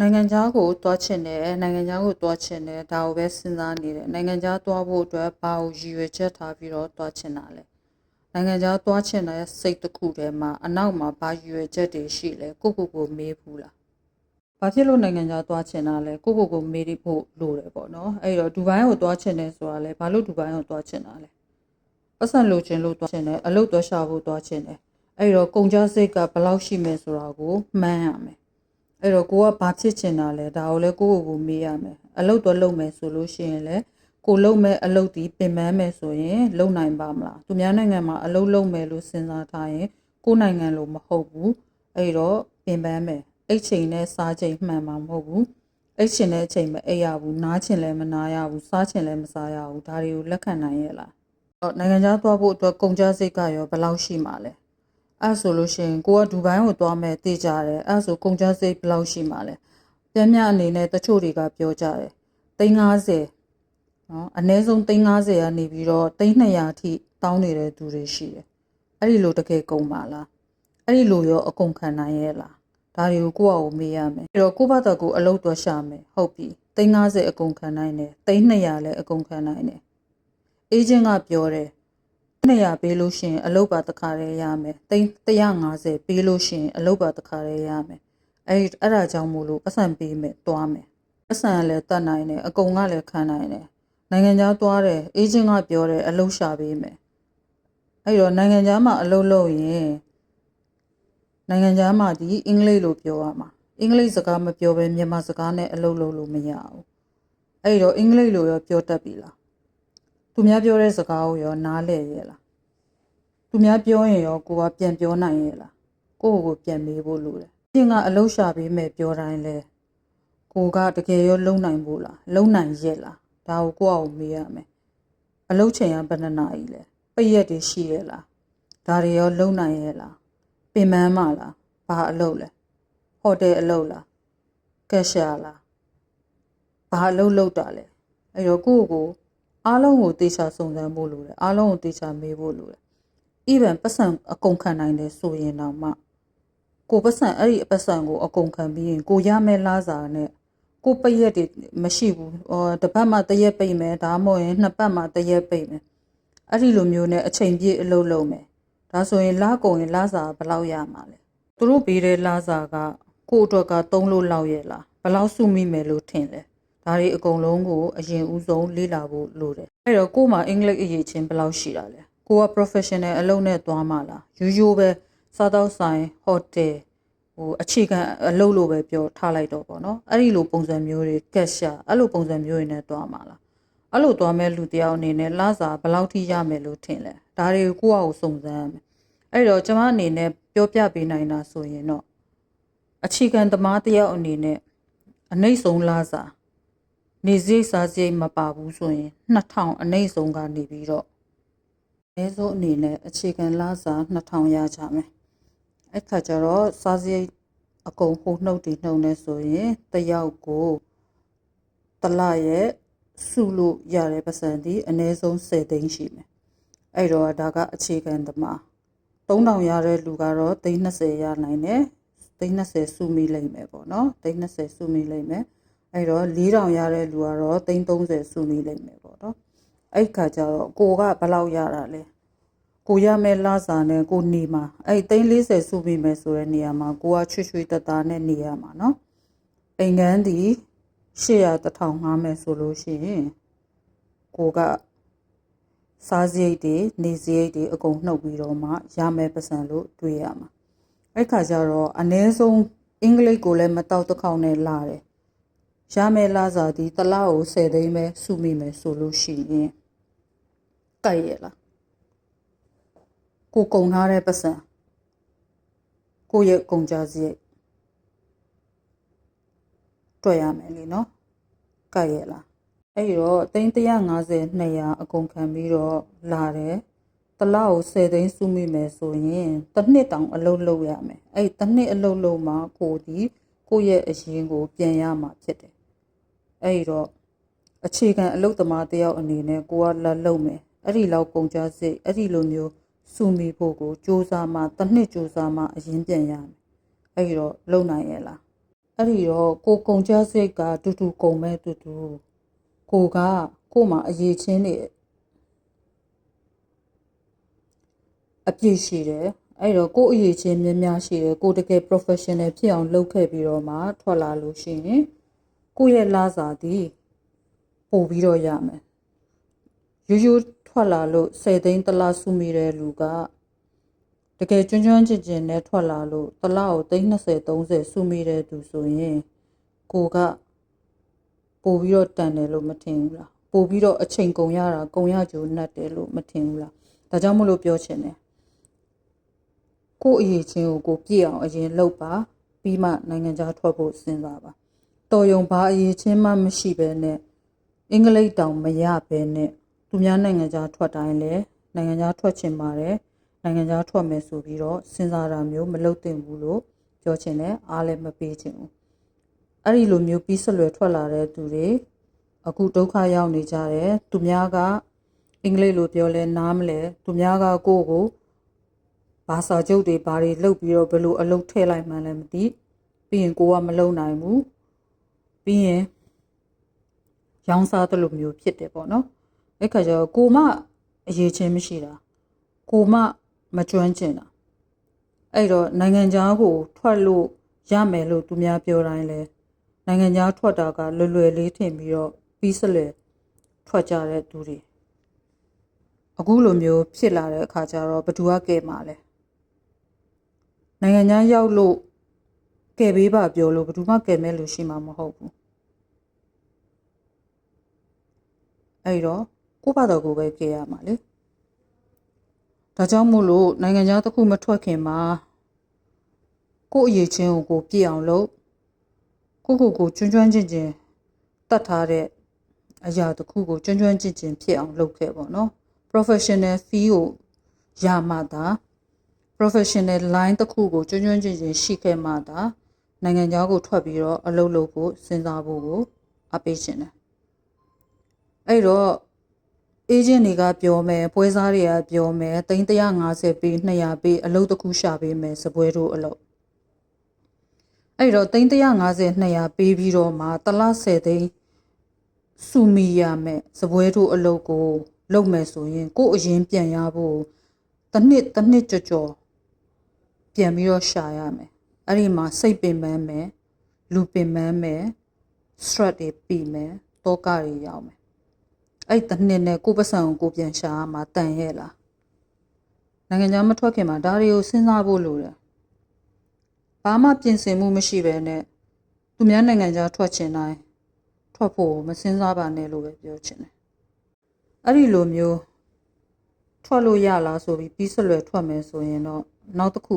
နိုင်ငံခြားကိုတွားချင်တယ်နိုင်ငံခြားကိုတွားချင်တယ်ဒါကိုပဲစဉ်းစားနေတယ်နိုင်ငံခြားတွားဖို့အတွက်ဘာကိုရည်ရွယ်ချက်ထားပြီးတော့တွားချင်တာလဲနိုင်ငံခြားတွားချင်တဲ့စိတ်တစ်ခုတည်းမှာအနောက်မှာဘာရည်ရွယ်ချက်တွေရှိလဲကိုကိုကိုမေးဘူးလားဘာဖြစ်လို့နိုင်ငံခြားတွားချင်တာလဲကိုကိုကိုမေးဖို့လိုတယ်ပေါ့နော်အဲ့တော့ဒူဘိုင်းကိုတွားချင်တယ်ဆိုတာလဲဘာလို့ဒူဘိုင်းကိုတွားချင်တာလဲပတ်စံလိုချင်လို့တွားချင်တယ်အလုပ်တွားရှာဖို့တွားချင်တယ်အဲ့တော့ကုန်ကြစိတ်ကဘယ်လောက်ရှိမယ်ဆိုတာကိုမှန်းရမယ် အဲ့တော့ကိုကဘာဖြစ်ချင်တာလဲဒါကိုလည်းကိုယ့်ကိုယ်ကိုမေးရမယ်အလုပ်တော့လုပ်မယ်ဆိုလို့ရှိရင်လည်းကိုလုပ်မဲ့အလုပ်ဒီပင်ပန်းမယ်ဆိုရင်လုပ်နိုင်ပါမလားသူများနိုင်ငံမှာအလုပ်လုပ်မယ်လို့စဉ်းစားထားရင်ကိုယ့်နိုင်ငံလိုမဟုတ်ဘူးအဲ့တော့ပင်ပန်းမယ်အိတ်ချိန်နဲ့စားချိန်မှန်မှာမဟုတ်ဘူးအိတ်ချိန်တဲ့အချိန်မအိပ်ရဘူးနားချိန်လည်းမနားရဘူးစားချိန်လည်းမစားရဘူးဒါတွေကိုလက်ခံနိုင်ရဲ့လားတော့နိုင်ငံခြားသွားဖို့အတွက်ကုန်ကျစရိတ်ကရောဘယ်လောက်ရှိမှာလဲ အဲ့ဆိုလို့ရှိရင်ကိုကဒူဘိုင်းကိုသွားမယ်သိကြတယ်အဲ့ဆိုကုန်ကျစရိတ်ဘယ်လောက်ရှိမှာလဲပြန်မြအနေနဲ့တချို့တွေကပြောကြတယ်350နော်အနည်းဆုံး350ကနေပြီးတော့300အထိတောင်းနေတဲ့သူတွေရှိတယ်အဲ့ဒီလိုတကယ်ကုန်ပါလားအဲ့ဒီလိုရောအကုန်ခံနိုင်ရဲ့လားဒါတွေကိုကိုယ့်အကိုမေးရမယ်အဲ့တော့ကိုယ့်ဘာသာကိုအလုပ်တော့ရှာမယ်ဟုတ်ပြီ350အကုန်ခံနိုင်တယ်300လည်းအကုန်ခံနိုင်တယ်အေဂျင့်ကပြောတယ် 200ပေးလို့ရှိရင်အလုပ်ပါတစ်ခါတည်းရမယ်။သိန်း150ပေးလို့ရှိရင်အလုပ်ပါတစ်ခါတည်းရမယ်။အဲ့အဲ့ဒါကြောင့်မို့လို့ပတ်စံပေးမယ်တွားမယ်။ပတ်စံကလည်းတတ်နိုင်တယ်အကုန်ကလည်းခံနိုင်တယ်။နိုင်ငံခြားတွားတယ်အေဂျင့်ကပြောတယ်အလုပ်ရှာပေးမယ်။အဲ့တော့နိုင်ငံခြားမှာအလုပ်လုပ်ရင်နိုင်ငံခြားမှာဒီအင်္ဂလိပ်လိုပြောရမှာ။အင်္ဂလိပ်စကားမပြောဘဲမြန်မာစကားနဲ့အလုပ်လုပ်လို့မရဘူး။အဲ့တော့အင်္ဂလိပ်လိုရောပြောတတ်ပြီလား။ သူများပြောတဲ့စကားကိုရောနားလည်ရဲ့လား။သူများပြောရင်ရောကိုကပြန်ပြောနိုင်ရဲ့လားကိုယ့်ကိုယ်ကိုပြန်မေးဖို့လိုတယ်။ပြင်ကအလုံးရှာပေးမယ်ပြောတိုင်းလဲကိုကတကယ်ရောလုံနိုင်ဖို့လားလုံနိုင်ရဲ့လားဒါကိုကိုယ့်အကိုမေးရမယ်။အလုံးချိန်ကဘယ်နှစ်နာရီလဲပိတ်ရက်တွေရှိရဲ့လားဒါတွေရောလုံနိုင်ရဲ့လားပင်ပန်းမလားဘာအလုပ်လဲဟိုတယ်အလုပ်လားကက်ရှာလားဘာအလုပ်လုပ်တာလဲအဲ့တော့ကိုယ့်ကိုယ် အားလုံးကိုတေချာစုံစမ်းဖို့လိုတယ်အားလုံးကိုတေချာမေးဖို့လိုတယ် even ပတ်စံအကုန်ခံနိုင်တယ်ဆိုရင်တော့မှကိုပတ်စံအဲ့ဒီပတ်စံကိုအကုန်ခံပြီးရင်ကိုရမဲ့လားစာနဲ့ကိုပိတ်ရက်တွေမရှိဘူးဟောတစ်ပတ်မှတစ်ရက်ပိတ်မယ်ဒါမှမဟုတ်ရင်နှစ်ပတ်မှတစ်ရက်ပိတ်မယ်အဲ့ဒီလိုမျိုးနဲ့အချိန်ပြည့်အလုပ်လုပ်မယ်ဒါဆိုရင်လကုန်ရင်လစာဘယ်လောက်ရမှာလဲသူတို့ပေးတဲ့လစာကကို့အတွက်ကသုံးလို့လောက်ရဲ့လားဘယ်လောက်စုမိမယ်လို့ထင်လဲ ဒါတွေအကုန်လုံးကိုအရင်ဦးဆုံးလေ့လာဖို့လိုတယ်အဲ့တော့ကို့မှာအင်္ဂလိပ်အရေးချင်းဘယ်လောက်ရှိတာလဲကိုက professional အလုပ်နဲ့သွားမှာလားရိုးရိုးပဲစားတော့ဆိုင်ဟိုတယ်ဟိုအခြေခံအလုပ်လို့ပဲပြောထားလိုက်တော့ပေါ့နော်အဲ့ဒီလိုပုံစံမျိုးတွေကက်ရှာအဲ့လိုပုံစံမျိုးတွေနဲ့သွားမှာလားအဲ့လိုသွားမဲ့လူတယောက်အနေနဲ့လစာဘယ်လောက်ထိရမယ်လို့ထင်လဲဒါတွေကိုကိုယ့်အကိုစုံစမ်းရမယ်အဲ့တော့ကျွန်မအနေနဲ့ပြောပြပေးနိုင်တာဆိုရင်တော့အခြေခံသမားတယောက်အနေနဲ့အနှိမ့်ဆုံးလစာ နေစရိတ်စားစရိတ်မပါဘူးဆိုရင်2000အနှိမ့်ဆုံးကနေပြီးတော့အနည်းဆုံးအနေနဲ့အခြေခံလစာ2000ရကြမယ်အဲ့ခါကျတော့စားစရိတ်အကုန်ဟိုနှုတ်တီနှုတ်နေဆိုရင်တစ်ယောက်ကိုတစ်လရဲ့စုလို့ရတဲ့ပတ်စံဒီအနည်းဆုံး10သိန်းရှိမယ်အဲ့တော့ဒါကအခြေခံသမား3000ရတဲ့လူကတော့320ရနိုင်တယ်320စုမိလိမ့်မယ်ပေါ့နော်320စုမိလိမ့်မယ် အဲ့တော့4000ရတဲ့လူကတော့330စုနေလိမ့်မယ်ပေါ့နော်အဲ့ခါကျတော့ကိုကဘယ်လောက်ရတာလဲကိုရမဲ့လစာနဲ့ကိုနေမှာအဲ့340စုပြီးမယ်ဆိုတဲ့နေရာမှာကိုကချွေချွေတတာနဲ့နေရမှာနော်အိမ်ကန်းဒီ800 1500မယ်ဆိုလို့ရှိရင်ကိုကစားစရိတ်တွေနေစရိတ်တွေအကုန်နှုတ်ပြီးတော့မှရမယ်ပစံလို့တွေးရမှာအဲ့ခါကျတော့အ ਨੇ ဆုံးအင်္ဂလိပ်ကိုလည်းမတောက်တခေါက်နဲ့လာတယ် ရမယ်လစာဒီတစ်လားကို10သိန်းပဲစုမိမယ်ဆိုလို့ရှိရင်ကြိုက်ရဲ့လားကိုကုံထားတဲ့ပတ်စံကိုရဲ့ကုံကြစရိတ်တွေ့ရမယ်လीနော်ကြိုက်ရဲ့လားအဲ့ဒီတော့သိန်း150 200အကုန်ခံပြီးတော့လာတယ်တစ်လောက်ကို10သိန်းစုမိမယ်ဆိုရင်တစ်နှစ်တောင်အလုပ်လုပ်ရမယ်အဲ့တစ်နှစ်အလုပ်လုပ်မှကိုဒီကိုရဲ့အရင်ကိုပြန်ရမှာဖြစ်တယ် အဲ့ဒီတော့အခြေခံအလုပ်သမားတယောက်အနေနဲ့ကိုကလာလုံမယ်အဲ့ဒီလောက်ကုန်ကြစိတ်အဲ့ဒီလိုမျိုးစုမိဖို့ကိုစူးစမ်းမှတစ်နှစ်စူးစမ်းမှအရင်ပြန်ရမယ်အဲ့ဒီတော့လုံနိုင်ရဲ့လားအဲ့ဒီတော့ကိုကုံကြစိတ်ကတူတူကုံမဲ့တူတူကိုကကို့မှာအရေးချင်းနေအပြည့်ရှိတယ်အဲ့တော့ကို့အရေးချင်းများများရှိတယ်ကိုတကယ် professional ဖြစ်အောင်လုပ်ခဲ့ပြီးတော့မှထွက်လာလို့ရှိရင် ကိုယ့်ရဲ့လာစာသည်ပို့ပြီးတော့ရမယ်ရိုးရိုးထွက်လာလို့10သိန်းတစ်လားစုမိတဲ့လူကတကယ်ကျွမ်းကျွမ်းကျင်ကျင်နဲ့ထွက်လာလို့တစ်လားကိုသိန်း20 30စုမိတဲ့သူဆိုရင်ကိုကပို့ပြီးတော့တန်တယ်လို့မထင်ဘူးလားပို့ပြီးတော့အချိန်ကုန်ရတာကုန်ရကြိုနှက်တယ်လို့မထင်ဘူးလားဒါကြောင့်မလို့ပြောချင်တယ်ကို့အရေးချင်းကိုကိုပြည့်အောင်အရင်လုပ်ပါပြီးမှနိုင်ငံခြားထွက်ဖို့စဉ်းစားပါ တော်ယုံဘာအရေးချင်းမှမရှိဘဲနဲ့အင်္ဂလိပ်တောင်မရဘဲနဲ့သူများနိုင်ငံခြားထွက်တိုင်းလဲနိုင်ငံခြားထွက်ချင်ပါတယ်နိုင်ငံခြားထွက်မယ်ဆိုပြီးတော့စဉ်းစားတာမျိုးမလုပ်သင့်ဘူးလို့ပြောချင်တယ်အားလည်းမပေးချင်ဘူးအဲ့ဒီလိုမျိုးပြီးဆက်လွယ်ထွက်လာတဲ့သူတွေအခုဒုက္ခရောက်နေကြတယ်သူများကအင်္ဂလိပ်လိုပြောလဲနားမလဲသူများကကိုယ့်ကိုဘာစာချုပ်တွေဘာတွေလှုပ်ပြီးတော့ဘယ်လိုအလုပ်ထည့်လိုက်မှန်းလည်းမသိပြီးရင်ကိုကမလုံနိုင်ဘူး ပြီးရင်ရောင်းစားသလိုမျိုးဖြစ်တယ်ပေါ့နော်အဲ့ခါကျတော့ကိုမအရေးချင်းမရှိတာကိုမမကျွမ်းကျင်တာအဲ့တော့နိုင်ငံခြားကိုထွက်လို့ရမယ်လို့သူများပြောတိုင်းလဲနိုင်ငံခြားထွက်တာကလွယ်လွယ်လေးထင်ပြီးတော့ပြီးစလဲထွက်ကြတဲ့သူတွေအခုလိုမျိုးဖြစ်လာတဲ့အခါကျတော့ဘသူကကဲမှာလဲနိုင်ငံခြားရောက်လို့ ကဲပေးပါပြောလို့ဘသူမှကဲမဲ့လို့ရှိမှာမဟုတ်ဘူးအဲ့တော့ကိုယ့်ဘာတော်ကိုပဲကဲရမှာလေဒါကြောင့်မို့လို့နိုင်ငံခြားတစ်ခုမထွက်ခင်မှာကိုယ့်အရေးချင်းကိုကိုပြည့်အောင်လုပ်ကိုကိုကိုကျွမ်းကျွမ်းကျင်ကျင်တတ်ထားတဲ့အရာတစ်ခုကိုကျွမ်းကျွမ်းကျင်ကျင်ဖြစ်အောင်လုပ်ခဲ့ပေါ့နော် professional fee ကိုရမှသာ professional line တစ်ခုကိုကျွမ်းကျွမ်းကျင်ကျင်ရှိခဲ့မှသာ နိုင်ငံခြားကိုထွက်ပြီးတော့အလုပ်လုပ်ဖို့စဉ်းစားဖို့ကိုအပေးရှင်တယ်အဲ့တော့ agent တွေကပြောမယ်ပွဲစားတွေကပြောမယ်350ပေး200ပေးအလုပ်တစ်ခုရှာပေးမယ်စပွဲတို့အလုပ်အဲ့တော့350 200ပေးပြီးတော့မှတစ်လ10သိန်းစုမီရမယ်စပွဲတို့အလုပ်ကိုလုပ်မယ်ဆိုရင်ကို့အရင်ပြန်ရဖို့တစ်နှစ်တစ်နှစ်ကြော်ကြော်ပြန်ပြီးတော့ရှာရမယ် အဲ့ဒီမှာစိတ်ပင်ပန်းမယ်လူပင်ပန်းမယ် stress တွေပြီးမယ်တောကတွေရောက်မယ်အဲ့တစ်နှစ်နဲ့ကိုပတ်စံကိုကိုပြန်ရှာမှာတန်ရဲ့လားနိုင်ငံခြားမထွက်ခင်မှာဒါတွေကိုစဉ်းစားဖို့လိုတယ်ဘာမှပြင်ဆင်မှုမရှိဘဲနဲ့သူများနိုင်ငံခြားထွက်ချင်တိုင်းထွက်ဖို့မစဉ်းစားပါနဲ့လို့ပဲပြောချင်တယ်အဲ့ဒီလိုမျိုးထွက်လို့ရလားဆိုပြီးပြီးဆက်လွယ်ထွက်မယ်ဆိုရင်တော့နောက်တစ်ခု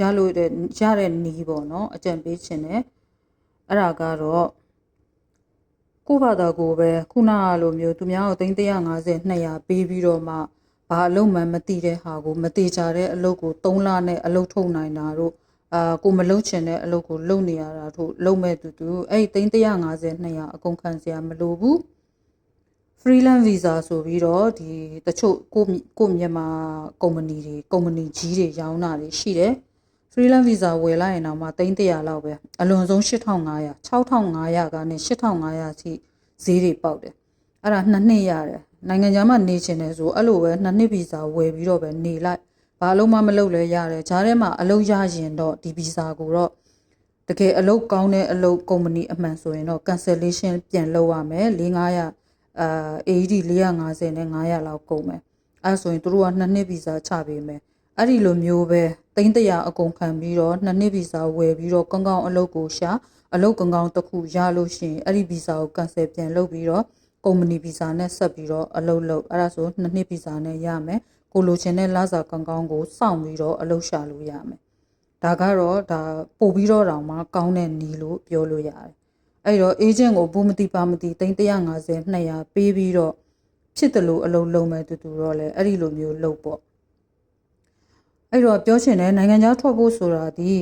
ရလို့တဲ့ရတဲ့နီးပေါ့နော်အကြံပေးခြင်းနဲ့အဲ့ဒါကတော့ကိုယ့်ဘာသာကိုပဲခုနကလိုမျိုးသူများကို350 200ပေးပြီးတော့မှဘာအလုံးမှမသိတဲ့ဟာကိုမတိကြတဲ့အလုပ်ကို3လနဲ့အလုပ်ထုတ်နိုင်တာတို့အာကိုမလုံချင်တဲ့အလုပ်ကိုလုပ်နေရတာတို့လုပ်မဲ့တူတူအဲ့350 200အကုန်ခံစရာမလိုဘူး freelance visa ဆိုပြီးတော့ဒီတချို့ကိုကိုမြန်မာကုမ္ပဏီတွေကုမ္ပဏီကြီးတွေရောင်းတာတွေရှိတယ် freelance visa ဝယ်လိုက်ရင်တော့မှ300လောက်ပဲအလွန်ဆုံး8500 6500ကနေ8500ထိဈေးတွေပေါက်တယ်အဲ့ဒါနှစ်နှစ်ရတယ်နိုင်ငံခြားမှာနေချင်တယ်ဆိုအဲ့လိုပဲနှစ်နှစ်ဗီဇာဝယ်ပြီးတော့ပဲနေလိုက်ဘာလို့မှမလုပ်လဲရတယ်ဂျားထဲမှာအလုပ်ရရင်တော့ဒီဗီဇာကိုတော့တကယ်အလုပ်ကောင်းတဲ့အလုပ်ကုမ္ပဏီအမှန်ဆိုရင်တော့ cancellation ပြန်လုပ်ရမယ်4500အာ AED 450နဲ့900လောက်ကုန်မယ်အဲဆိုရင်တို့ကနှစ်နှစ်ဗီဇာချပေးမယ် အဲ့ဒီလိုမျိုးပဲတိန်းတရာအကုန်ခံပြီးတော့နှစ်နှစ်ဗီဇာဝယ်ပြီးတော့ကောင်းကောင်းအလုပ်ကိုရှာအလုပ်ကောင်းကောင်းတစ်ခုရလို့ရှိရင်အဲ့ဒီဗီဇာကို cancel ပြန်လုပ်ပြီးတော့ကုမ္ပဏီဗီဇာနဲ့ဆက်ပြီးတော့အလုပ်လုပ်အဲ့ဒါဆိုနှစ်နှစ်ဗီဇာနဲ့ရမယ်ကိုလိုချင်တဲ့လစာကောင်းကောင်းကိုစောင့်ပြီးတော့အလုပ်ရှာလို့ရမယ်ဒါကတော့ဒါပို့ပြီးတော့တောင်မှကောင်းတဲ့နီးလို့ပြောလို့ရတယ်အဲ့တော့ agent ကိုဘူးမတိပါမတိ350 200ပေးပြီးတော့ဖြစ်တယ်လို့အလုပ်လုံးမဲ့တူတူတော့လဲအဲ့ဒီလိုမျိုးလုပ်ပေါ့ အဲ့တော့ပြောချင်တယ်နိုင်ငံခြားထွက်ဖို့ဆိုတာဒီ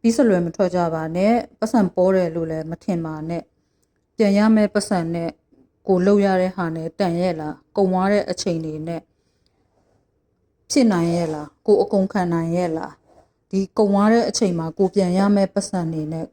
ပြီးစလွယ်မထွက်ကြပါနဲ့ပတ်စံပေါ်တယ်လို့လည်းမထင်ပါနဲ့ပြန်ရမယ့်ပတ်စံနဲ့ကိုလှုပ်ရတဲ့ဟာနဲ့တန်ရဲ့လားကုံသွားတဲ့အချိန်တွေနဲ့ဖြစ်နိုင်ရဲ့လားကိုအကုန်ခံနိုင်ရဲ့လားဒီကုံသွားတဲ့အချိန်မှာကိုပြန်ရမယ့်ပတ်စံတွေနဲ့